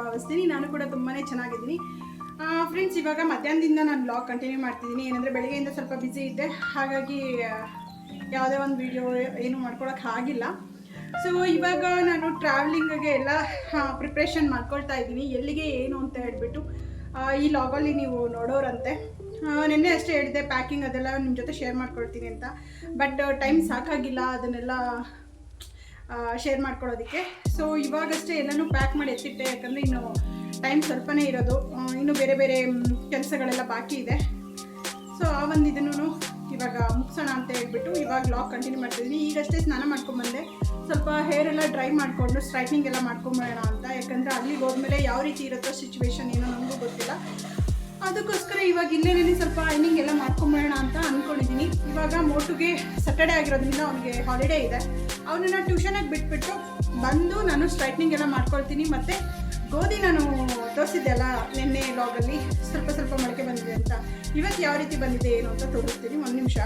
ಭಾವಿಸ್ತೀನಿ ನಾನು ಕೂಡ ತುಂಬಾ ಚೆನ್ನಾಗಿದ್ದೀನಿ. ಫ್ರೆಂಡ್ಸ್ ಇವಾಗ ಮಧ್ಯಾಹ್ನದಿಂದ ನಾನು ಬ್ಲಾಗ್ ಕಂಟಿನ್ಯೂ ಮಾಡ್ತಿದ್ದೀನಿ. ಏನಂದರೆ ಬೆಳಗ್ಗೆಯಿಂದ ಸ್ವಲ್ಪ ಬ್ಯುಸಿ ಇದ್ದೆ. ಹಾಗಾಗಿ ಯಾವುದೇ ಒಂದು ವಿಡಿಯೋ ಏನು ಮಾಡ್ಕೊಳಕ್ಕೆ ಆಗಿಲ್ಲ. ಸೊ ಇವಾಗ ನಾನು ಟ್ರಾವೆಲಿಂಗಿಗೆ ಎಲ್ಲ ಪ್ರಿಪ್ರೇಷನ್ ಮಾಡ್ಕೊಳ್ತಾ ಇದ್ದೀನಿ. ಎಲ್ಲಿಗೆ ಏನು ಅಂತ ಹೇಳ್ಬಿಟ್ಟು ಈ ಲಾಗಲ್ಲಿ ನೀವು ನೋಡೋರಂತೆ. ನಿನ್ನೆ ಅಷ್ಟೇ ಹೇಳಿದೆ ಪ್ಯಾಕಿಂಗ್ ಅದೆಲ್ಲ ನಿಮ್ಮ ಜೊತೆ ಶೇರ್ ಮಾಡ್ಕೊಳ್ತೀನಿ ಅಂತ. ಬಟ್ ಟೈಮ್ ಸಾಕಾಗಿಲ್ಲ. ಅದನ್ನೆಲ್ಲ ಶೇರ್ ಮಾಡ್ಕೊಳ್ಳೋದಕ್ಕೆ. ಸೊ ಇವಾಗಷ್ಟೇ ಎಲ್ಲನೂ ಪ್ಯಾಕ್ ಮಾಡಿ ಎತ್ತಿಟ್ಟೆ, ಯಾಕಂದರೆ ಇನ್ನು ಟೈಮ್ ಸ್ವಲ್ಪನೇ ಇರೋದು. ಇನ್ನೂ ಬೇರೆ ಬೇರೆ ಕೆಲಸಗಳೆಲ್ಲ ಬಾಕಿ ಇದೆ. ಸೊ ಆ ಒಂದು ಇದನ್ನು ಇವಾಗ ಮುಗಿಸೋಣ ಅಂತ ಹೇಳ್ಬಿಟ್ಟು ಇವಾಗ ಲಾಕ್ ಕಂಟಿನ್ಯೂ ಮಾಡ್ತಿದ್ದೀನಿ ಈಗಷ್ಟೇ ಸ್ನಾನ ಮಾಡ್ಕೊಂಬಂದೆ ಸ್ವಲ್ಪ ಹೇರ್ ಎಲ್ಲ ಡ್ರೈ ಮಾಡಿಕೊಂಡು ಸ್ಟ್ರೈಟ್ನಿಂಗ್ ಎಲ್ಲ ಮಾಡ್ಕೊಂಬೋಣ ಅಂತ. ಯಾಕಂದರೆ ಅಲ್ಲಿಗೆ ಹೋದ್ಮೇಲೆ ಯಾವ ರೀತಿ ಇರುತ್ತೋ ಸಿಚುವೇಶನ್ ಏನೋ ನಮಗೂ ಗೊತ್ತಿಲ್ಲ. ಅದಕ್ಕೋಸ್ಕರ ಇವಾಗ ಇಲ್ಲೇನೇ ಸ್ವಲ್ಪ ಐನಿಂಗ್ ಎಲ್ಲ ಮಾಡ್ಕೊಂಬರೋಣ ಅಂತ ಅಂದ್ಕೊಂಡಿದ್ದೀನಿ ಇವಾಗ ಮೋಟುಗೆ ಸಟರ್ಡೇ ಆಗಿರೋದ್ರಿಂದ ಅವನಿಗೆ ಹಾಲಿಡೇ ಇದೆ. ಅವನನ್ನ ಟ್ಯೂಷನಾಗಿ ಬಿಟ್ಬಿಟ್ಟು ಬಂದು ನಾನು ಸ್ಟ್ರೈಟ್ನಿಂಗ್ ಎಲ್ಲ ಮಾಡ್ಕೊಳ್ತೀನಿ. ಮತ್ತು ಗೋಧಿ ನಾನು ತೋರಿಸಿದ್ದೆ ಅಲ್ಲ, ನಿನ್ನೆ ಲಾಗಲ್ಲಿ ಸ್ವಲ್ಪ ಸ್ವಲ್ಪ ಮೊಳಕೆ ಬಂದಿದೆ ಅಂತ. ಇವತ್ತು ಯಾವ ರೀತಿ ಬಂದಿದೆ ಏನು ಅಂತ ತೋರಿಸ್ತೀನಿ, ಒಂದು ನಿಮಿಷ.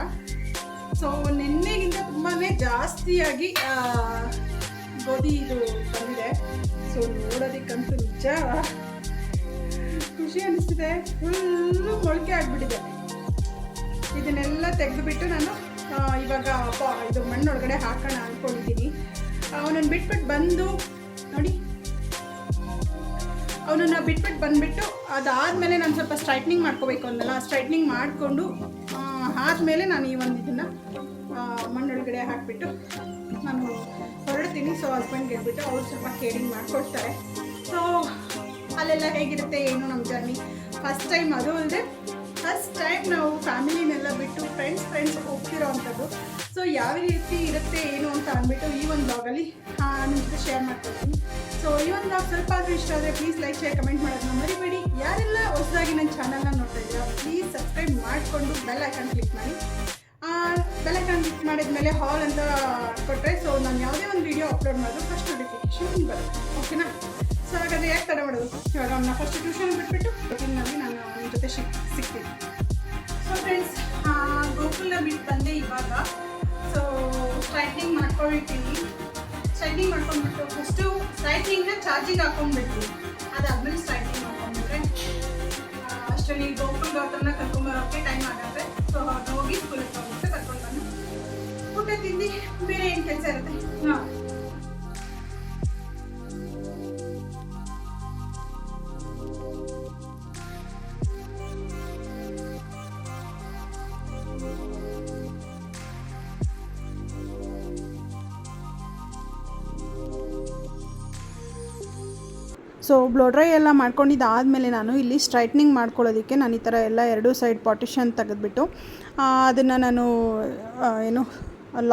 ಸೊ ನಿನ್ನೆಗಿಂತ ತುಂಬಾ ಜಾಸ್ತಿಯಾಗಿ ಗೋಧಿ ಇದು ಬಂದಿದೆ. ಸೊ ನೋಡೋದಕ್ಕಂತೂ ನಿಜ. ಖುಷಿ ಅನಿಸ್ತಿದೆ. ಫುಲ್ಲು ಮೊಳಕೆ ಆಗಿಬಿಟ್ಟಿದೆ. ಇದನ್ನೆಲ್ಲ ತೆಗೆದುಬಿಟ್ಟು ನಾನು ಇವಾಗ ಇದು ಮಣ್ಣೊಳಗಡೆ ಹಾಕೋಣ ಅಂದ್ಕೊಂಡಿದ್ದೀನಿ ಅವನನ್ನು ಬಿಟ್ಬಿಟ್ಟು ಬಂದು, ನೋಡಿ. ಅವನನ್ನು ಬಿಟ್ಬಿಟ್ಟು ಬಂದುಬಿಟ್ಟು ಅದಾದಮೇಲೆ ನಾನು ಸ್ವಲ್ಪ ಸ್ಟ್ರೈಟ್ನಿಂಗ್ ಮಾಡ್ಕೋಬೇಕು ಅಂದಲ್ಲ ಸ್ಟ್ರೈಟ್ನಿಂಗ್ ಮಾಡಿಕೊಂಡು ಆದಮೇಲೆ ನಾನು ಈ ಒಂದು ಇದನ್ನು ಮಣ್ಣೊಳಗಡೆ ಹಾಕಿಬಿಟ್ಟು ನಾನು ಹೊರಡ್ತೀನಿ. ಸೊ ಹಸ್ಬೆಂಡ್ಗೆ ಹೇಳ್ಬಿಟ್ಟು ಅವ್ರು ಸ್ವಲ್ಪ ಕೇರಿಂಗ್ ಮಾಡಿಕೊಡ್ತಾರೆ. ಸೊ ಅಲ್ಲೆಲ್ಲ ಹೇಗಿರುತ್ತೆ, ಏನು ನಮ್ಮ ಜರ್ನಿ ಫಸ್ಟ್ ಟೈಮ್ ಅದು ಅಲ್ಲದೆ ಫಸ್ಟ್ ಟೈಮ್ ನಾವು ಫ್ಯಾಮಿಲಿನೆಲ್ಲ ಬಿಟ್ಟು ಫ್ರೆಂಡ್ಸ್ ಫ್ರೆಂಡ್ಸ್ ಹೋಗ್ತಿರೋ ಅಂಥದ್ದು. ಸೊ ಯಾವ ರೀತಿ ಇರುತ್ತೆ, ಏನು ಅಂತ ಅಂದ್ಬಿಟ್ಟು ಈ ಒಂದು ಬ್ಲಾಗಲ್ಲಿ ನಿಮ್ಮ ಜೊತೆ ಶೇರ್ ಮಾಡ್ಕೊಳ್ತೀನಿ ಸೊ ಈ ಒಂದು ಬ್ಲಾಗ್ ಸ್ವಲ್ಪ ಆದರೂ ಇಷ್ಟ ಆದರೆ ಪ್ಲೀಸ್ ಲೈಕ್ ಶೇರ್ ಕಮೆಂಟ್ ಮಾಡೋದನ್ನ ಮರಿಬೇಡಿ. ಯಾರೆಲ್ಲ ಹೊಸದಾಗಿ ನನ್ನ ಚಾನಲ್ನ ನೋಡ್ತಾ ಪ್ಲೀಸ್ ಸಬ್ಸ್ಕ್ರೈಬ್ ಮಾಡಿಕೊಂಡು ಬೆಲ್ ಐಕನ್ ಕ್ಲಿಕ್ ಮಾಡಿ. ಬೆಲ್ ಐಕನ್ ಕ್ಲಿಕ್ ಮಾಡಿದ್ಮೇಲೆ ಹಾಲ್ ಅಂತ ಕೊಟ್ಟರೆ ಸೊ ನಾನು ಯಾವುದೇ ಒಂದು ವೀಡಿಯೋ ಅಪ್ಲೋಡ್ ಮಾಡಿದ್ರು ಫಸ್ಟ್ ನೋಟಿಫಿಕೇಶನ್ ಬರುತ್ತೆ. ಓಕೆನಾ ಸೊ ಹಾಗಾದ್ರೆ ಯಾಕೆ ತಡ ಮಾಡೋದು? ಇವಾಗ ಅವನ್ನ ಫಸ್ಟ್ ಟ್ಯೂಷನ್ ಬಿಟ್ಬಿಟ್ಟು ನಲ್ಲಿ ನಾನು ಅವನ ಜೊತೆ ಸಿಕ್ ಸಿಗ್ತೀನಿ. ಸೊ ಫ್ರೆಂಡ್ಸ್ ಗೋಕುಲ್ನ ಬಿಟ್ಟು ಬಂದೆ ಇವಾಗ. ಸೊ ಸ್ಟ್ರೈಟ್ನಿಂಗ್ ಮಾಡ್ಕೊಳ್ತೀನಿ ಸ್ಟ್ರೈಟ್ನಿಂಗ್ ಮಾಡ್ಕೊಂಡ್ಬಿಟ್ಟು ಫಸ್ಟು ಸ್ಟ್ರೈಟ್ನಿಂಗ್ನ ಚಾರ್ಜಿಗೆ ಹಾಕೊಂಡ್ಬಿಡ್ತೀನಿ. ಅದಾದ್ಮೇಲೆ ಸ್ಟ್ರೈಟ್ನಿಂಗ್ ಮಾಡ್ಕೊಂಡ್ಬಿಟ್ರೆ ಅಷ್ಟರಲ್ಲಿ ಗೋಕುಲ್ ಡಾಕ್ಟರ್ನ ಕರ್ಕೊಂಬರೋಕ್ಕೆ ಟೈಮ್ ಆಗುತ್ತೆ. ಸೊ ಹೋಗಿ ಸ್ಕೂಲಿಗೆ ಹೋಗ್ಬಿಟ್ಟು ಕರ್ಕೊಂಡು ಬಂದು ಊಟ ತಿಂದು ಬೇರೆ ಏನು ಕೆಲಸ ಇರುತ್ತೆ? ಹಾಂ. ಸೊ ಬ್ಲೋ ಡ್ರೈ ಎಲ್ಲ ಮಾಡ್ಕೊಂಡಿದ್ದಾದಮೇಲೆ ನಾನು ಇಲ್ಲಿ ಸ್ಟ್ರೈಟ್ನಿಂಗ್ ಮಾಡ್ಕೊಳ್ಳೋದಕ್ಕೆ ನಾನು ಈ ಥರ ಎಲ್ಲ ಎರಡು ಸೈಡ್ ಪಾರ್ಟಿಷನ್ ತೆಗೆದುಬಿಟ್ಟು ಅದನ್ನು ನಾನು ಏನು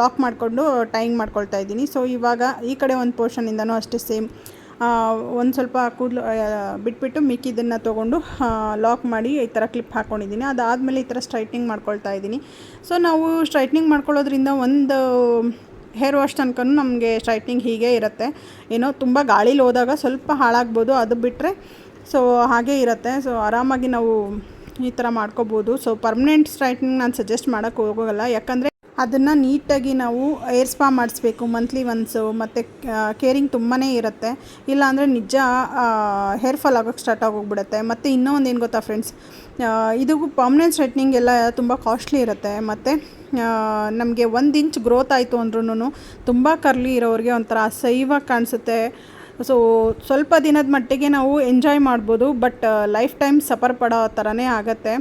ಲಾಕ್ ಮಾಡಿಕೊಂಡು ಟೈಂಗ್ ಮಾಡ್ಕೊಳ್ತಾ ಇದ್ದೀನಿ. ಸೊ ಇವಾಗ ಈ ಕಡೆ ಒಂದು ಪೋರ್ಷನಿಂದನೂ ಅಷ್ಟೇ ಸೇಮ್ ಒಂದು ಸ್ವಲ್ಪ ಕೂದಲು ಬಿಟ್ಬಿಟ್ಟು ಮಿಕ್ಕಿದ್ದನ್ನು ತೊಗೊಂಡು ಲಾಕ್ ಮಾಡಿ ಈ ಥರ ಕ್ಲಿಪ್ ಹಾಕ್ಕೊಂಡಿದ್ದೀನಿ ಅದಾದಮೇಲೆ ಈ ಥರ ಸ್ಟ್ರೈಟ್ನಿಂಗ್ ಮಾಡ್ಕೊಳ್ತಾ ಇದ್ದೀನಿ. ಸೊ ನಾವು ಸ್ಟ್ರೈಟ್ನಿಂಗ್ ಮಾಡ್ಕೊಳ್ಳೋದ್ರಿಂದ ಒಂದು ಹೇರ್ ವಾಶ್ ತನಕ ನಮಗೆ ಸ್ಟ್ರೈಟ್ನಿಂಗ್ ಹೀಗೆ ಇರುತ್ತೆ. ಏನೋ ತುಂಬ ಗಾಳಿಲಿ ಹೋದಾಗ ಸ್ವಲ್ಪ ಹಾಳಾಗ್ಬೋದು, ಅದು ಬಿಟ್ಟರೆ ಸೊ ಹಾಗೇ ಇರುತ್ತೆ. ಸೊ ಆರಾಮಾಗಿ ನಾವು ಈ ಥರ ಮಾಡ್ಕೋಬೋದು. ಸೊ ಪರ್ಮನೆಂಟ್ ಸ್ಟ್ರೈಟ್ನಿಂಗ್ ನಾನು ಸಜೆಸ್ಟ್ ಮಾಡೋಕ್ಕೆ ಹೋಗೋಲ್ಲ. ಯಾಕಂದರೆ ಅದನ್ನು ನೀಟಾಗಿ ನಾವು ಏರ್ ಸ್ಪಾ ಮಾಡಿಸ್ಬೇಕು ಮಂತ್ಲಿ ಒನ್ಸು ಮತ್ತು ಕೇರಿಂಗ್ ತುಂಬಾ ಇರುತ್ತೆ. ಇಲ್ಲಾಂದರೆ ನಿಜ ಹೇರ್ ಫಾಲ್ ಆಗೋಕ್ಕೆ ಸ್ಟಾರ್ಟ್ ಆಗೋಗ್ಬಿಡುತ್ತೆ. ಮತ್ತು ಇನ್ನೂ ಒಂದು ಏನು ಗೊತ್ತಾ ಫ್ರೆಂಡ್ಸ್ ಇದು ಪರ್ಮನೆಂಟ್ ಸ್ಟ್ರೈಟ್ನಿಂಗ್ ಎಲ್ಲ ತುಂಬ ಕಾಸ್ಟ್ಲಿ ಇರುತ್ತೆ. ಮತ್ತು ನಮಗೆ ಒಂದು ಇಂಚ್ ಗ್ರೋತ್ ಆಯಿತು ಅಂದ್ರೂ ತುಂಬ ಕರ್ಲಿ ಇರೋರಿಗೆ ಒಂಥರ ಅಸಹ್ಯವಾಗಿ ಕಾಣಿಸುತ್ತೆ. ಸೊ ಸ್ವಲ್ಪ ದಿನದ ಮಟ್ಟಿಗೆ ನಾವು ಎಂಜಾಯ್ ಮಾಡ್ಬೋದು ಬಟ್ ಲೈಫ್ ಟೈಮ್ ಸಫರ್ ಪಡೋ ಥರನೇ ಆಗುತ್ತೆ.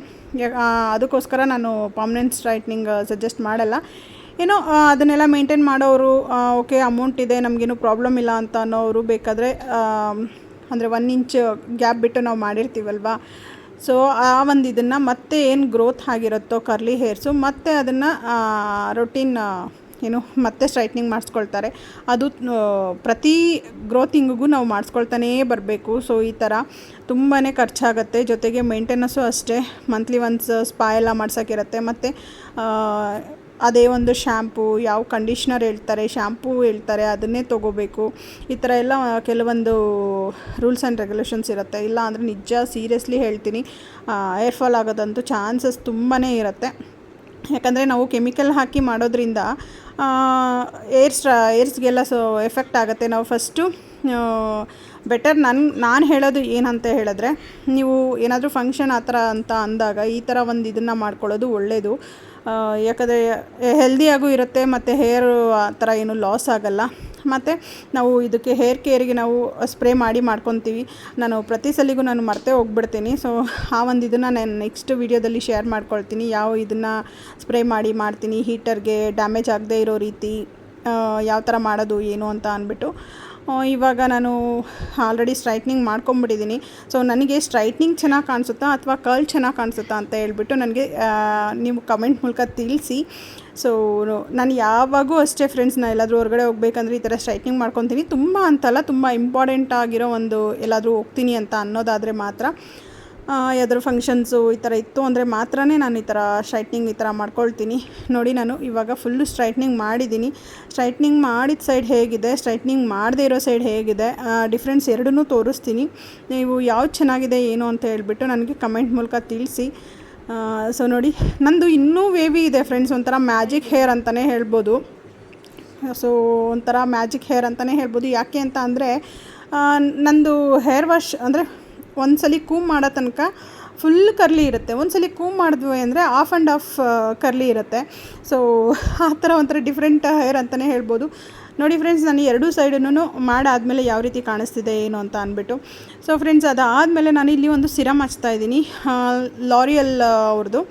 ಅದಕ್ಕೋಸ್ಕರ ನಾನು ಪರ್ಮನೆಂಟ್ ಸ್ಟ್ರೈಟ್ನಿಂಗ್ ಸಜೆಸ್ಟ್ ಮಾಡಲ್ಲ. ಏನೋ ಅದನ್ನೆಲ್ಲ ಮೇಂಟೈನ್ ಮಾಡೋರು ಓಕೆ ಅಮೌಂಟ್ ಇದೆ, ನಮಗೇನು ಪ್ರಾಬ್ಲಮ್ ಇಲ್ಲ ಅಂತ ಅನ್ನೋರು ಬೇಕಾದರೆ ಅಂದರೆ ಒನ್ ಇಂಚ್ ಗ್ಯಾಪ್ ಬಿಟ್ಟು ನಾವು ಮಾಡಿರ್ತೀವಲ್ವಾ? ಸೊ ಆ ಒಂದು ಇದನ್ನು ಮತ್ತೆ ಏನು ಗ್ರೋತ್ ಆಗಿರುತ್ತೋ ಕರ್ಲಿ ಹೇರ್ಸು ಮತ್ತೆ ಅದನ್ನು ರೊಟೀನ್ ಏನು, ಮತ್ತೆ ಸ್ಟ್ರೈಟ್ನಿಂಗ್ ಮಾಡಿಸ್ಕೊಳ್ತಾರೆ. ಅದು ಪ್ರತಿ ಗ್ರೋತಿಂಗಿಗೂ ನಾವು ಮಾಡಿಸ್ಕೊಳ್ತಾನೇ ಬರಬೇಕು. ಸೊ ಈ ಥರ ತುಂಬಾ ಖರ್ಚಾಗುತ್ತೆ. ಜೊತೆಗೆ ಮೇಂಟೆನೆನ್ಸು ಅಷ್ಟೇ. ಮಂತ್ಲಿ ಒನ್ಸ್ ಸ್ಪಾ ಎಲ್ಲ ಮಾಡ್ಸೋಕ್ಕಿರುತ್ತೆ ಮತ್ತು ಅದೇ ಒಂದು ಶ್ಯಾಂಪು ಯಾವ ಕಂಡೀಷ್ನರ್ ಹೇಳ್ತಾರೆ ಶ್ಯಾಂಪೂ ಹೇಳ್ತಾರೆ, ಅದನ್ನೇ ತೊಗೋಬೇಕು. ಈ ಥರ ಎಲ್ಲ ಕೆಲವೊಂದು ರೂಲ್ಸ್ ಆ್ಯಂಡ್ ರೆಗ್ಯುಲೇಷನ್ಸ್ ಇರುತ್ತೆ. ಇಲ್ಲ ಅಂದರೆ ನಿಜ ಸೀರಿಯಸ್ಲಿ ಹೇಳ್ತೀನಿ ಏರ್ಫಾಲ್ ಆಗೋದಂತೂ ಚಾನ್ಸಸ್ ತುಂಬಾ ಇರುತ್ತೆ. ಯಾಕಂದರೆ ನಾವು ಕೆಮಿಕಲ್ ಹಾಕಿ ಮಾಡೋದ್ರಿಂದ ಏರ್ಸ್ ಏರ್ಸ್ಗೆಲ್ಲ ಸೊ ಎಫೆಕ್ಟ್ ಆಗುತ್ತೆ. ನಾವು ಫಸ್ಟು ಬೆಟರ್ ನನ್, ನಾನು ಹೇಳೋದು ಏನಂತ ಹೇಳಿದ್ರೆ, ನೀವು ಏನಾದರೂ ಫಂಕ್ಷನ್ ಆ ಥರ ಅಂತ ಅಂದಾಗ ಈ ಥರ ಒಂದು ಇದನ್ನು ಮಾಡ್ಕೊಳ್ಳೋದು ಒಳ್ಳೆಯದು ಯಾಕಂದರೆ ಹೆಲ್ದಿಯಾಗೂ ಇರುತ್ತೆ, ಮತ್ತು ಹೇರು ಆ ಥರ ಏನು ಲಾಸ್ ಆಗಲ್ಲ. ಮತ್ತು ನಾವು ಇದಕ್ಕೆ ಹೇರ್ ಕೇರಿಗೆ ನಾವು ಸ್ಪ್ರೇ ಮಾಡಿ ಮಾಡ್ಕೊತೀವಿ. ನಾನು ಪ್ರತಿ ಸಲಿಗೂ ನಾನು ಮರೆತೇ ಹೋಗ್ಬಿಡ್ತೀನಿ. ಸೊ ಆ ಒಂದು ಇದನ್ನು ನಾನು ನೆಕ್ಸ್ಟ್ ವೀಡಿಯೋದಲ್ಲಿ ಶೇರ್ ಮಾಡ್ಕೊಳ್ತೀನಿ. ಯಾವ ಇದನ್ನು ಸ್ಪ್ರೇ ಮಾಡಿ ಮಾಡ್ತೀನಿ ಹೀಟರ್ಗೆ ಡ್ಯಾಮೇಜ್ ಆಗದೇ ಇರೋ ರೀತಿ ಯಾವ ಥರ ಮಾಡೋದು, ಏನು ಅಂತ ಅಂದ್ಬಿಟ್ಟು. ಇವಾಗ ನಾನು ಆಲ್ರೆಡಿ ಸ್ಟ್ರೈಟ್ನಿಂಗ್ ಮಾಡ್ಕೊಂಬಿಟ್ಟಿದ್ದೀನಿ ಸೊ ನನಗೆ ಸ್ಟ್ರೈಟ್ನಿಂಗ್ ಚೆನ್ನಾಗಿ ಕಾಣಿಸುತ್ತಾ ಅಥವಾ ಕರ್ಲ್ ಚೆನ್ನಾಗಿ ಕಾಣಿಸುತ್ತಾ ಅಂತ ಹೇಳ್ಬಿಟ್ಟು ನನಗೆ ನೀವು ಕಮೆಂಟ್ ಮೂಲಕ ತಿಳಿಸಿ. ಸೊ ನಾನು ಯಾವಾಗೂ ಅಷ್ಟೇ ಫ್ರೆಂಡ್ಸ್ ನಾನು ಎಲ್ಲಾದರೂ ಹೊರಗಡೆ ಹೋಗ್ಬೇಕಂದ್ರೆ ಈ ಥರ ಸ್ಟ್ರೈಟ್ನಿಂಗ್ ಮಾಡ್ಕೊತೀನಿ. ತುಂಬ ಅಂತಲ್ಲ, ತುಂಬ ಇಂಪಾರ್ಟೆಂಟ್ ಆಗಿರೋ ಒಂದು ಎಲ್ಲಾದರೂ ಹೋಗ್ತೀನಿ ಅಂತ ಅನ್ನೋದಾದರೆ ಮಾತ್ರ. ಯಾವ್ದಾದ್ರು ಫಂಕ್ಷನ್ಸು ಈ ಥರ ಇತ್ತು ಅಂದರೆ ಮಾತ್ರನೇ ನಾನು ಈ ಥರ ಸ್ಟ್ರೈಟ್ನಿಂಗ್ ಈ ಥರ ಮಾಡ್ಕೊಳ್ತೀನಿ. ನೋಡಿ ನಾನು ಇವಾಗ ಫುಲ್ಲು ಸ್ಟ್ರೈಟ್ನಿಂಗ್ ಮಾಡಿದ್ದೀನಿ. ಸ್ಟ್ರೈಟ್ನಿಂಗ್ ಮಾಡಿದ ಸೈಡ್ ಹೇಗಿದೆ ಸ್ಟ್ರೈಟ್ನಿಂಗ್ ಮಾಡದೇ ಇರೋ ಸೈಡ್ ಹೇಗಿದೆ. ಡಿಫ್ರೆನ್ಸ್ ಎರಡನ್ನೂ ತೋರಿಸ್ತೀನಿ. ನೀವು ಯಾವ್ದು ಚೆನ್ನಾಗಿದೆ, ಏನು ಅಂತ ಹೇಳಿಬಿಟ್ಟು ನನಗೆ ಕಮೆಂಟ್ ಮೂಲಕ ತಿಳಿಸಿ. ಸೊ ನೋಡಿ, ನಂದು ಇನ್ನೂ ವೇವಿ ಇದೆ ಫ್ರೆಂಡ್ಸ್ ಒಂಥರ ಮ್ಯಾಜಿಕ್ ಹೇರ್ ಅಂತಲೇ ಹೇಳ್ಬೋದು. ಸೊ ಒಂಥರ ಮ್ಯಾಜಿಕ್ ಹೇರ್ ಅಂತಲೇ ಹೇಳ್ಬೋದು. ಯಾಕೆ ಅಂತ ಅಂದರೆ ನಂದು ಹೇರ್ ವಾಶ್ ಅಂದರೆ ಒಂದ್ಸಲಿ ಕೂಮ್ ಮಾಡೋ ತನಕ ಫುಲ್ ಕರ್ಲಿ ಇರುತ್ತೆ. ಒಂದ್ಸಲಿ ಕೂಮ್ ಮಾಡಿದ್ವಿ ಅಂದರೆ ಆಫ್ ಆ್ಯಂಡ್ ಆಫ್ ಕರ್ಲಿ ಇರುತ್ತೆ. ಸೊ ಆ ಥರ ಒಂಥರ ಡಿಫ್ರೆಂಟ್ ಹೇರ್ ಅಂತಲೇ ಹೇಳ್ಬೋದು. ನೋಡಿ ಫ್ರೆಂಡ್ಸ್ ನಾನು ಎರಡೂ ಸೈಡನ್ನು ಮಾಡಾದಮೇಲೆ ಯಾವ ರೀತಿ ಕಾಣಿಸ್ತಿದೆ, ಏನು ಅಂತ ಅಂದ್ಬಿಟ್ಟು. ಸೊ ಫ್ರೆಂಡ್ಸ್ ಅದಾದಮೇಲೆ ನಾನು ಇಲ್ಲಿ ಒಂದು ಸಿರಮ್ ಹಚ್ತಾ ಇದ್ದೀನಿ. ಲಾರಿಯಲ್ ಅವ್ರದ್ದು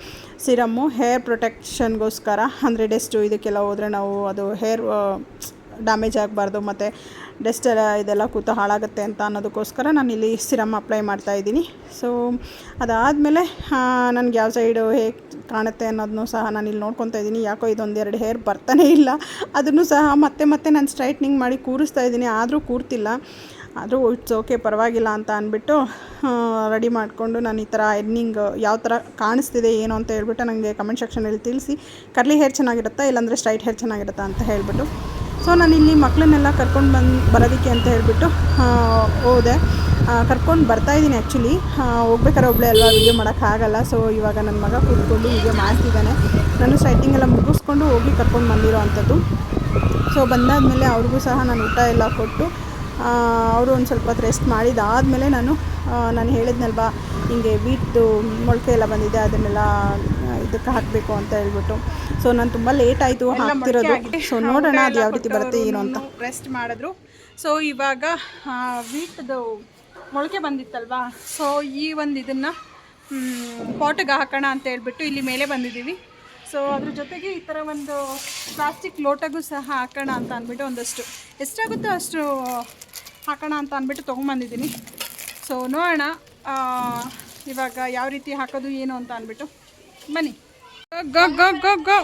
ಸಿರಮ್ಮು ಹೇರ್ ಪ್ರೊಟೆಕ್ಷನ್ಗೋಸ್ಕರ ಅಂದರೆ ಡೆಸ್ಟು ಇದಕ್ಕೆಲ್ಲ ಹೋದರೆ ನಾವು ಅದು ಹೇರ್ ಡ್ಯಾಮೇಜ್ ಆಗಬಾರ್ದು ಮತ್ತು ಡಸ್ಟ್ ಇದೆಲ್ಲ ಕೂತು ಹಾಳಾಗುತ್ತೆ ಅಂತ ಅನ್ನೋದಕ್ಕೋಸ್ಕರ ನಾನು ಇಲ್ಲಿ ಸಿರಮ್ ಅಪ್ಲೈ ಮಾಡ್ತಾ ಇದ್ದೀನಿ. ಸೊ ಅದಾದಮೇಲೆ ನನಗೆ ಯಾವ ಸೈಡು ಹೇಗೆ ಕಾಣುತ್ತೆ ಅನ್ನೋದನ್ನು ಸಹ ನಾನು ಇಲ್ಲಿ ನೋಡ್ಕೊತಾ ಇದ್ದೀನಿ. ಯಾಕೋ ಇದೊಂದು ಎರಡು ಹೇರ್ ಬರ್ತಾನೇ ಇಲ್ಲ. ಅದನ್ನು ಸಹ ಮತ್ತೆ ಮತ್ತೆ ನಾನು ಸ್ಟ್ರೈಟ್ನಿಂಗ್ ಮಾಡಿ ಕೂರಿಸ್ತಾ ಇದ್ದೀನಿ. ಆದರೂ ಕೂರ್ತಿಲ್ಲ. ಆದರೂ ಇಟ್ಸ್ ಓಕೆ ಪರವಾಗಿಲ್ಲ ಅಂತ ಅಂದ್ಬಿಟ್ಟು ರೆಡಿ ಮಾಡಿಕೊಂಡು ನಾನು ಈ ಥರ ಎರ್ನಿಂಗ್ ಯಾವ ಥರ ಕಾಣಿಸ್ತಿದೆ, ಏನು ಅಂತ ಹೇಳ್ಬಿಟ್ಟು ನನಗೆ ಕಮೆಂಟ್ ಸೆಕ್ಷನಲ್ಲಿ ತಿಳಿಸಿ. ಕರ್ಲಿ ಹೇರ್ ಚೆನ್ನಾಗಿರುತ್ತಾ, ಇಲ್ಲಾಂದರೆ ಸ್ಟ್ರೈಟ್ ಹೇರ್ ಚೆನ್ನಾಗಿರುತ್ತಾ ಅಂತ ಹೇಳ್ಬಿಟ್ಟು. ಸೊ ನಾನು ಇಲ್ಲಿ ಮಕ್ಕಳನ್ನೆಲ್ಲ ಕರ್ಕೊಂಡು ಬಂದು, ಬರೋದಕ್ಕೆ ಅಂತ ಹೇಳ್ಬಿಟ್ಟು ಹೋದೆ. ಕರ್ಕೊಂಡು ಬರ್ತಾಯಿದ್ದೀನಿ ಆ್ಯಕ್ಚುಲಿ ಹೋಗ್ಬೇಕಾದ್ರೆ ಒಬ್ಬಳೆ ಎಲ್ಲ ವೀಡಿಯೋ ಮಾಡೋಕ್ಕಾಗಲ್ಲ ಸೊ ಇವಾಗ ನನ್ನ ಮಗ ಕೂತ್ಕೊಂಡು ವೀಡಿಯೋ ಮಾಡ್ತಿದ್ದಾನೆ. ನಾನು ಸೈಟಿಂಗ್ ಎಲ್ಲ ಮುಗಿಸ್ಕೊಂಡು ಹೋಗಿ ಕರ್ಕೊಂಡು ಬಂದಿರೋ ಅಂಥದ್ದು. ಸೊ ಬಂದಾದಮೇಲೆ ಅವ್ರಿಗೂ ಸಹ ನಾನು ಊಟ ಎಲ್ಲ ಕೊಟ್ಟು ಅವರು ಒಂದು ಸ್ವಲ್ಪ ಹೊತ್ತು ರೆಸ್ಟ್ ಮಾಡಿದಾದಮೇಲೆ ನಾನು ನಾನು ಹೇಳಿದ್ನಲ್ವ, ಹಿಂಗೆ ಬೀಟ್ದು ಮೊಳಕೆ ಎಲ್ಲ ಬಂದಿದೆ, ಅದನ್ನೆಲ್ಲ, ಇದಕ್ಕೆ ಹಾಕಬೇಕು ಅಂತ ಹೇಳ್ಬಿಟ್ಟು. ಸೊ ನಾನು ತುಂಬ ಲೇಟ್ ಆಯಿತು ಹಾಕ್ತಿರೋದು. ಸೊ ನೋಡೋಣ ಅದು ಯಾವ ರೀತಿ ಬರುತ್ತೆ ಏನು ಅಂತ. ರೆಸ್ಟ್ ಮಾಡಿದ್ರು. ಸೊ ಇವಾಗ ವೀಟ್ದು ಮೊಳಕೆ ಬಂದಿತ್ತಲ್ವಾ? ಸೊ ಈ ಒಂದು ಇದನ್ನು ಪಾಟಿಗೆ ಹಾಕೋಣ ಅಂತ ಹೇಳ್ಬಿಟ್ಟು ಇಲ್ಲಿ ಮೇಲೆ ಬಂದಿದ್ದೀವಿ. ಸೊ ಅದ್ರ ಜೊತೆಗೆ ಈ ಥರ ಒಂದು ಪ್ಲಾಸ್ಟಿಕ್ ಲೋಟಗೂ ಸಹ ಹಾಕೋಣ ಅಂತ ಅಂದ್ಬಿಟ್ಟು ಒಂದಷ್ಟು. ಎಷ್ಟಾಗುತ್ತೋ ಅಷ್ಟು ಹಾಕೋಣ ಅಂತ ಅಂದ್ಬಿಟ್ಟು ತೊಗೊಂಬಂದಿದ್ದೀನಿ. ಸೊ ನೋಡೋಣ ಇವಾಗ ಯಾವ ರೀತಿ ಹಾಕೋದು ಏನು ಅಂತ ಅಂದ್ಬಿಟ್ಟು. ಬನ್ನಿ. ಗೋ ಗೋ ಗೋ ಗೋ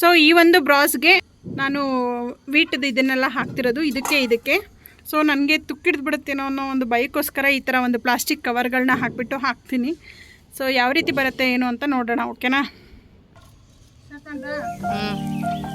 ಸೊ ಈ ಒಂದು ಬ್ರಾಸ್ಗೆ ನಾನು ವೀಟದ ಇದನ್ನೆಲ್ಲ ಹಾಕ್ತಿರೋದು, ಇದಕ್ಕೆ ಇದಕ್ಕೆ. ಸೊ ನನಗೆ ತುಕ್ಕಿಡ್ದು ಬಿಡುತ್ತೇನೋ ಅನ್ನೋ ಒಂದು ಭಯಕ್ಕೋಸ್ಕರ ಈ ಥರ ಒಂದು ಪ್ಲಾಸ್ಟಿಕ್ ಕವರ್ಗಳನ್ನ ಹಾಕಿಬಿಟ್ಟು ಹಾಕ್ತೀನಿ. ಸೊ ಯಾವ ರೀತಿ ಬರುತ್ತೆ ಏನು ಅಂತ ನೋಡೋಣ ಓಕೆನಾ? ಸೂಪರಾಗಿ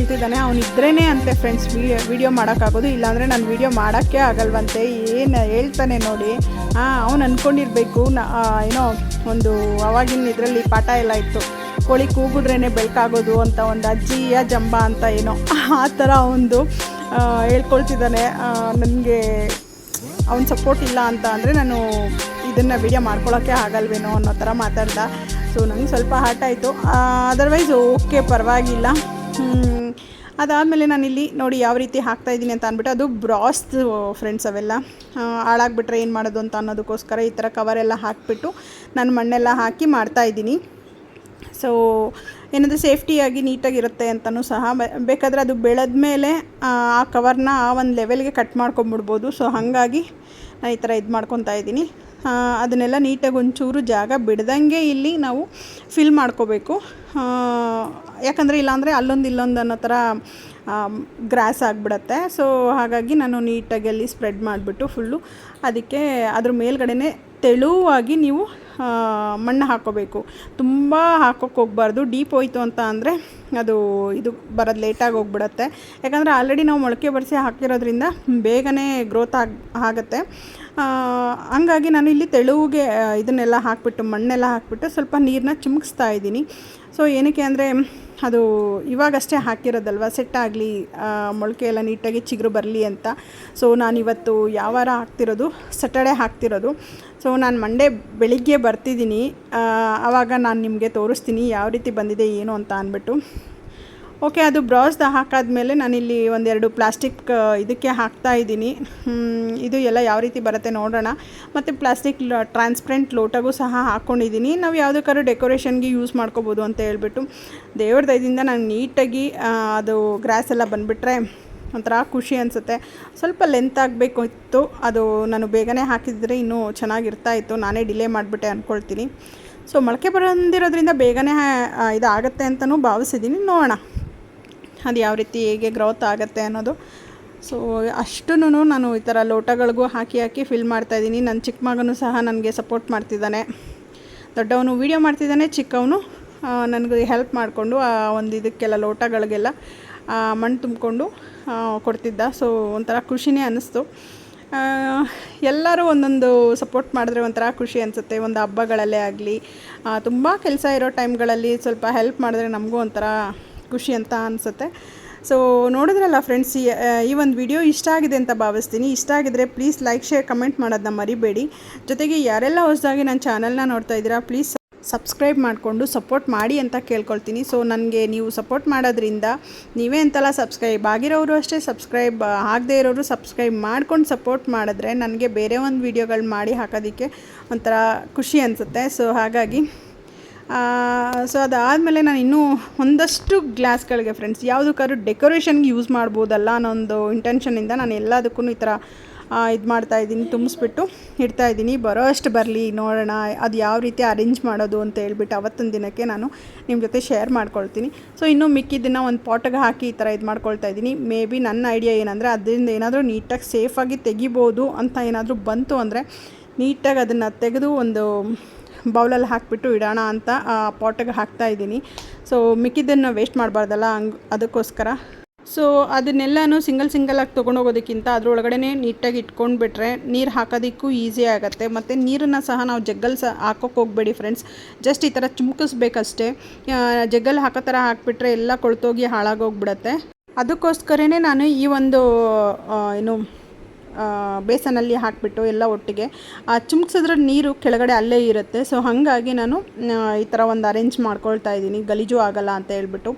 ಹೇಳ್ತಿದ್ದಾನೆ ಅವನಿದ್ರೇ ಅಂತೆ ಫ್ರೆಂಡ್ಸ್ ವಿಡಿಯೋ ವಿಡಿಯೋ ಮಾಡೋಕ್ಕಾಗೋದು. ಇಲ್ಲಾಂದರೆ ನಾನು ವಿಡಿಯೋ ಮಾಡೋಕ್ಕೆ ಆಗಲ್ವಂತೆ. ಏನು ಹೇಳ್ತಾನೆ ನೋಡಿ. ಹಾಂ ಅವ್ನು ಅಂದ್ಕೊಂಡಿರ್ಬೇಕು ಏನೋ ಒಂದು ಅವಾಗಿನ ಇದರಲ್ಲಿ ಪಾಠ ಎಲ್ಲ ಇತ್ತು. ಕೋಳಿ ಕೂಗಿದ್ರೇ ಬೆಳಕಾಗೋದು ಅಂತ ಒಂದು ಅಜ್ಜಿಯ ಜಂಬ ಅಂತ ಏನೋ ಆ ಥರ ಒಂದು ಹೇಳ್ಕೊಳ್ತಿದ್ದಾನೆ. ನನಗೆ ಅವ್ನ ಸಪೋರ್ಟ್ ಇಲ್ಲ ಅಂತ ಅಂದರೆ ನಾನು ಇದನ್ನು ವಿಡಿಯೋ ಮಾಡ್ಕೊಳ್ಳೋಕ್ಕೆ ಆಗಲ್ವೇನೋ ಅನ್ನೋ ಥರ ಮಾತಾಡ್ದ. ಸೊ ನನಗೆ ಸ್ವಲ್ಪ ಹಾಟಾಯಿತು ಅದರ್ವೈಸ್ ಓಕೆ ಪರವಾಗಿಲ್ಲ. ಅದಾದಮೇಲೆ ನಾನಿಲ್ಲಿ ನೋಡಿ ಯಾವ ರೀತಿ ಹಾಕ್ತಾ ಇದ್ದೀನಿ ಅಂತ ಅಂದ್ಬಿಟ್ಟು ಅದು ಬ್ರಾಸ್ ಫ್ರೆಂಡ್ಸ್ ಅವೆಲ್ಲ. ಹಾಳಾಗ್ಬಿಟ್ರೆ ಏನು ಮಾಡೋದು ಅಂತ ಅನ್ನೋದಕ್ಕೋಸ್ಕರ ಈ ಥರ ಕವರೆಲ್ಲ ಹಾಕಿಬಿಟ್ಟು ನಾನು ಮಣ್ಣೆಲ್ಲ ಹಾಕಿ ಮಾಡ್ತಾ ಇದ್ದೀನಿ. ಸೊ ಏನಂದರೆ ಸೇಫ್ಟಿಯಾಗಿ ನೀಟಾಗಿರುತ್ತೆ ಅಂತಲೂ ಸಹ ಬೇಕಾದರೆ ಅದು ಬೆಳೆದ ಮೇಲೆ, ಆ ಕವರ್ನ ಆ ಒಂದು ಲೆವೆಲ್ಗೆ ಕಟ್ ಮಾಡ್ಕೊಂಬಿಡ್ಬೋದು. ಸೊ ಹಾಗಾಗಿ ನಾನು ಈ ಥರ ಇದು ಮಾಡ್ಕೊತಾ ಇದ್ದೀನಿ. ಅದನ್ನೆಲ್ಲ ನೀಟಾಗಿ ಒಂಚೂರು ಜಾಗ ಬಿಡ್ದಂಗೆ ಇಲ್ಲಿ ನಾವು ಫಿಲ್ ಮಾಡ್ಕೋಬೇಕು. ಯಾಕಂದರೆ ಇಲ್ಲಾಂದರೆ ಅಲ್ಲೊಂದು ಇಲ್ಲೊಂದು ಅನ್ನೋ ಥರ ಗ್ರಾಸ್ ಆಗಿಬಿಡತ್ತೆ. ಸೊ ಹಾಗಾಗಿ ನಾನು ನೀಟಾಗಿ ಅಲ್ಲಿ ಸ್ಪ್ರೆಡ್ ಮಾಡಿಬಿಟ್ಟು ಫುಲ್ಲು ಅದಕ್ಕೆ ಅದ್ರ ಮೇಲ್ಗಡೆನೆ ತೆಳುವಾಗಿ ನೀವು ಮಣ್ಣು ಹಾಕೋಬೇಕು. ತುಂಬ ಹಾಕೋಕ್ಕೆ ಹೋಗ್ಬಾರ್ದು. ಡೀಪ್ ಹೋಯ್ತು ಅಂತ ಅಂದರೆ ಅದು, ಇದು ಬರೋದು ಲೇಟಾಗಿ ಹೋಗ್ಬಿಡತ್ತೆ. ಯಾಕಂದರೆ ಆಲ್ರೆಡಿ ನಾವು ಮೊಳಕೆ ಬರೆಸಿ ಹಾಕಿರೋದ್ರಿಂದ ಬೇಗನೆ ಗ್ರೋತ್ ಆಗ, ಆಗುತ್ತೆ. ಹಂಗಾಗಿ ನಾನು ಇಲ್ಲಿ ತೆಳುವಿಗೆ ಇದನ್ನೆಲ್ಲ ಹಾಕ್ಬಿಟ್ಟು, ಮಣ್ಣೆಲ್ಲ ಹಾಕ್ಬಿಟ್ಟು ಸ್ವಲ್ಪ ನೀರನ್ನ ಚಿಮುಕಿಸ್ತಾ ಇದ್ದೀನಿ. ಸೊ ಏನಕ್ಕೆ ಅಂದರೆ, ಅದು ಇವಾಗಷ್ಟೇ ಹಾಕಿರೋದಲ್ವ ಸೆಟ್ ಆಗಲಿ ಮೊಳಕೆ ಎಲ್ಲ ನೀಟಾಗಿ ಚಿಗುರು ಬರಲಿ ಅಂತ. ಸೊ ನಾನಿವತ್ತು ಯಾವ ವಾರ ಹಾಕ್ತಿರೋದು ಸಟರ್ಡೆ ಹಾಕ್ತಿರೋದು. ಸೊ ನಾನು ಮಂಡೇ ಬೆಳಿಗ್ಗೆ ಬರ್ತಿದ್ದೀನಿ. ಆವಾಗ ನಾನು ನಿಮಗೆ ತೋರಿಸ್ತೀನಿ, ಯಾವ ರೀತಿ ಬಂದಿದೆ, ಏನು ಅಂತ ಅಂದ್ಬಿಟ್ಟು. ಓಕೆ ಅದು ಬ್ರೌಸ್ದ ಹಾಕಾದ್ಮೇಲೆ ನಾನಿಲ್ಲಿ ಒಂದೆರಡು ಪ್ಲಾಸ್ಟಿಕ್ ಇದಕ್ಕೆ ಹಾಕ್ತಾ ಇದ್ದೀನಿ. ಇದು ಎಲ್ಲ ಯಾವ ರೀತಿ ಬರುತ್ತೆ ನೋಡೋಣ. ಮತ್ತು ಪ್ಲಾಸ್ಟಿಕ್ ಟ್ರಾನ್ಸ್ಪರೆಂಟ್ ಲೋಟಗೂ ಸಹ ಹಾಕ್ಕೊಂಡಿದ್ದೀನಿ ನಾವು ಯಾವುದಕ್ಕಾದ್ರೂ ಡೆಕೋರೇಷನ್ಗೆ ಯೂಸ್ ಮಾಡ್ಕೋಬೋದು ಅಂತ ಹೇಳ್ಬಿಟ್ಟು ದೇವ್ರ ದಯದಿಂದ ನಾನು ನೀಟಾಗಿ ಅದು ಗ್ರಾಸ್ ಎಲ್ಲ ಬಂದುಬಿಟ್ರೆ ಒಂಥರ ಖುಷಿ ಅನಿಸುತ್ತೆ. ಸ್ವಲ್ಪ ಲೆಂತ್ ಆಗಬೇಕು ಇತ್ತು ಅದು ನಾನು ಬೇಗನೆ ಹಾಕಿದರೆ ಇನ್ನೂ ಚೆನ್ನಾಗಿರ್ತಾ ಇತ್ತು. ನಾನೇ ಡಿಲೇ ಮಾಡಿಬಿಟ್ಟೆ ಅಂದ್ಕೊಳ್ತೀನಿ ಸೊ ಮೊಳಕೆ ಬಂದಿರೋದ್ರಿಂದ ಬೇಗನೆ ಇದಾಗುತ್ತೆ ಅಂತಲೂ ಭಾವಿಸಿದ್ದೀನಿ ನೋಡೋಣ. ಅದು ಯಾವ ರೀತಿ ಹೇಗೆ ಗ್ರೋತ್ ಆಗುತ್ತೆ ಅನ್ನೋದು. ಸೊ ಅಷ್ಟೂ ನಾನು ಈ ಥರ ಲೋಟಗಳಿಗೂ ಹಾಕಿ ಹಾಕಿ ಫಿಲ್ ಮಾಡ್ತಾಯಿದ್ದೀನಿ ನನ್ನ ಚಿಕ್ಕ ಮಗನೂ ಸಹ ನನಗೆ ಸಪೋರ್ಟ್ ಮಾಡ್ತಿದ್ದಾನೆ. ದೊಡ್ಡವನು ವೀಡಿಯೋ ಮಾಡ್ತಿದ್ದಾನೆ, ಚಿಕ್ಕವನು ನನಗೆ ಹೆಲ್ಪ್ ಮಾಡಿಕೊಂಡು, ಆ, ಒಂದು ಇದಕ್ಕೆಲ್ಲ, ಲೋಟಗಳಿಗೆಲ್ಲ ಮಣ್ಣು ತುಂಬಿಕೊಂಡು ಕೊಡ್ತಿದ್ದ. ಸೊ ಒಂಥರ ಖುಷಿನೇ ಅನ್ನಿಸ್ತು ಎಲ್ಲರೂ ಒಂದೊಂದು ಸಪೋರ್ಟ್ ಮಾಡಿದ್ರೆ ಒಂಥರ ಖುಷಿ ಅನಿಸುತ್ತೆ. ಒಂದು ಹಬ್ಬಗಳಲ್ಲೇ ಆಗಲಿ ತುಂಬ ಕೆಲಸ ಇರೋ ಟೈಮ್ಗಳಲ್ಲಿ ಸ್ವಲ್ಪ ಹೆಲ್ಪ್ ಮಾಡಿದ್ರೆ ನಮಗೂ ಒಂಥರ ಖುಷಿ ಅಂತ ಅನಿಸುತ್ತೆ. ಸೊ ನೋಡಿದ್ರಲ್ಲ ಫ್ರೆಂಡ್ಸ್ ಈ ಒಂದು ವಿಡಿಯೋ ಇಷ್ಟ ಆಗಿದೆ ಅಂತ ಭಾವಿಸ್ತೀನಿ. ಇಷ್ಟ ಆಗಿದ್ರೆ ಪ್ಲೀಸ್ ಲೈಕ್ ಶೇರ್ ಕಮೆಂಟ್ ಮಾಡೋದನ್ನ ಮರಿಬೇಡಿ. ಜೊತೆಗೆ ಯಾರೆಲ್ಲ ಹೊಸದಾಗಿ ನನ್ನ ಚಾನಲ್ನ ನೋಡ್ತಾ ಇದ್ದೀರಾ ಪ್ಲೀಸ್ ಸಬ್ಸ್ಕ್ರೈಬ್ ಮಾಡಿಕೊಂಡು ಸಪೋರ್ಟ್ ಮಾಡಿ ಅಂತ ಕೇಳ್ಕೊಳ್ತೀನಿ. ಸೊ ನನಗೆ ನೀವು ಸಪೋರ್ಟ್ ಮಾಡೋದ್ರಿಂದ ನೀವೇ ಅಂತಲ್ಲ ಸಬ್ಸ್ಕ್ರೈಬ್ ಆಗಿರೋರು ಅಷ್ಟೇ ಸಬ್ಸ್ಕ್ರೈಬ್ ಆಗದೇ ಇರೋರು ಸಬ್ಸ್ಕ್ರೈಬ್ ಮಾಡ್ಕೊಂಡು ಸಪೋರ್ಟ್ ಮಾಡಿದ್ರೆ ನನಗೆ ಬೇರೆ ಒಂದು ವೀಡಿಯೋಗಳು ಮಾಡಿ ಹಾಕೋದಕ್ಕೆ ಒಂಥರ ಖುಷಿ ಅನಿಸುತ್ತೆ. ಸೊ ಹಾಗಾಗಿ ಸೊ ಅದಾದಮೇಲೆ ನಾನು ಇನ್ನೂ ಒಂದಷ್ಟು ಗ್ಲಾಸ್ಗಳಿಗೆ ಫ್ರೆಂಡ್ಸ್ ಯಾವುದಕ್ಕಾದ್ರೂ ಡೆಕೋರೇಷನ್ಗೆ ಯೂಸ್ ಮಾಡ್ಬೋದಲ್ಲ ಅನ್ನೋ ಒಂದು ಇಂಟೆನ್ಷನಿಂದ ನಾನು ಎಲ್ಲದಕ್ಕೂ ಈ ಥರ ಇದು ಮಾಡ್ತಾ ಇದ್ದೀನಿ, ತುಂಬಿಸ್ಬಿಟ್ಟು ಇಡ್ತಾ ಇದ್ದೀನಿ. ಬರೋ ಅಷ್ಟು ಬರಲಿ, ನೋಡೋಣ, ಅದು ಯಾವ ರೀತಿ ಅರೇಂಜ್ ಮಾಡೋದು ಅಂತ ಹೇಳ್ಬಿಟ್ಟು ಅವತ್ತೊಂದು ದಿನಕ್ಕೆ ನಾನು ನಿಮ್ಮ ಜೊತೆ ಶೇರ್ ಮಾಡ್ಕೊಳ್ತೀನಿ. ಸೊ ಇನ್ನೂ ಮಿಕ್ಕಿದ್ದನ್ನು ಒಂದು ಪಾಟಗೆ ಹಾಕಿ ಈ ಥರ ಇದು ಮಾಡ್ಕೊಳ್ತಾ ಇದ್ದೀನಿ. ಮೇ ಬಿ ನನ್ನ ಐಡಿಯಾ ಏನಂದರೆ ಅದರಿಂದ ಏನಾದರೂ ನೀಟಾಗಿ ಸೇಫಾಗಿ ತೆಗಿಬೋದು ಅಂತ ಏನಾದರೂ ಬಂತು ಅಂದರೆ ನೀಟಾಗಿ ಅದನ್ನು ತೆಗೆದು ಒಂದು ಬೌಲಲ್ಲಿ ಹಾಕಿಬಿಟ್ಟು ಇಡೋಣ ಅಂತ ಪಾಟಿಗೆ ಹಾಕ್ತಾ ಇದ್ದೀನಿ. ಸೊ ಮಿಕ್ಕಿದ್ದನ್ನು ವೇಸ್ಟ್ ಮಾಡಬಾರ್ದಲ್ಲ, ಹಂಗೆ ಅದಕ್ಕೋಸ್ಕರ. ಸೊ ಅದನ್ನೆಲ್ಲನೂ ಸಿಂಗಲ್ ಸಿಂಗಲಾಗಿ ತೊಗೊಂಡೋಗೋದಕ್ಕಿಂತ ಅದರೊಳಗಡೆ ನೀಟಾಗಿ ಇಟ್ಕೊಂಡ್ಬಿಟ್ರೆ ನೀರು ಹಾಕೋದಕ್ಕೂ ಈಸಿ ಆಗುತ್ತೆ. ಮತ್ತು ನೀರನ್ನು ಸಹ ನಾವು ಜಗ್ಗಲ್ ಸಹ ಹಾಕೋಕೆ ಹೋಗಬೇಡಿ ಫ್ರೆಂಡ್ಸ್ ಜಸ್ಟ್ ಈ ಥರ ಚುಮ್ಕಿಸ್ಬೇಕಷ್ಟೇ. ಜಗ್ಗಲ್ ಹಾಕೋ ಥರ ಹಾಕಿಬಿಟ್ರೆ ಎಲ್ಲ ಕೊಳ್ತೋಗಿ ಹಾಳಾಗೋಗ್ಬಿಡತ್ತೆ. ಅದಕ್ಕೋಸ್ಕರನೇ ನಾನು ಈ ಒಂದು ಏನು ಬೇಸನಲ್ಲಿ ಹಾಕಿಬಿಟ್ಟು ಎಲ್ಲ ಒಟ್ಟಿಗೆ, ಆ ಚುಮ್ಕ್ಸಿದ್ರೆ ನೀರು ಕೆಳಗಡೆ ಅಲ್ಲೇ ಇರುತ್ತೆ. ಸೊ ಹಾಗಾಗಿ ನಾನು ಈ ಥರ ಒಂದು ಅರೇಂಜ್ ಮಾಡ್ಕೊಳ್ತಾ ಇದ್ದೀನಿ. ಗಲೀಜು ಆಗಲ್ಲ ಅಂತ ಹೇಳ್ಬಿಟ್ಟು.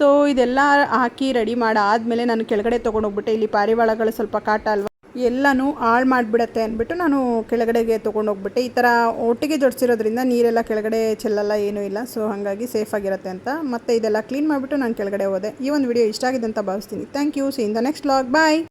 ಸೊ ಇದೆಲ್ಲ ಹಾಕಿ ರೆಡಿ ಮಾಡಾದಮೇಲೆ ನಾನು ಕೆಳಗಡೆ ತೊಗೊಂಡೋಗ್ಬಿಟ್ಟೆ. ಇಲ್ಲಿ ಪಾರಿವಾಳಗಳು ಸ್ವಲ್ಪ ಕಾಟ ಅಲ್ವಾ? ಎಲ್ಲನೂ ಹಾಳು ಮಾಡಿಬಿಡತ್ತೆ ಅಂದ್ಬಿಟ್ಟು ನಾನು ಕೆಳಗಡೆಗೆ ತೊಗೊಂಡೋಗ್ಬಿಟ್ಟೆ. ಈ ಥರ ಒಟ್ಟಿಗೆ ಜೋಡಿಸಿರೋದ್ರಿಂದ ನೀರೆಲ್ಲ ಕೆಳಗಡೆ ಚೆಲ್ಲಲ್ಲ, ಏನೂ ಇಲ್ಲ. ಸೊ ಹಾಗಾಗಿ ಸೇಫಾಗಿರುತ್ತೆ ಅಂತ. ಮತ್ತು ಇದೆಲ್ಲ ಕ್ಲೀನ್ ಮಾಡಿಬಿಟ್ಟು ನಾನು ಕೆಳಗಡೆ ಹೋದೆ. ಈ ಒಂದು ವಿಡಿಯೋ ಇಷ್ಟ ಆಗಿದೆ ಅಂತ ಭಾವಿಸ್ತೀನಿ. Thank you see in the next vlog bye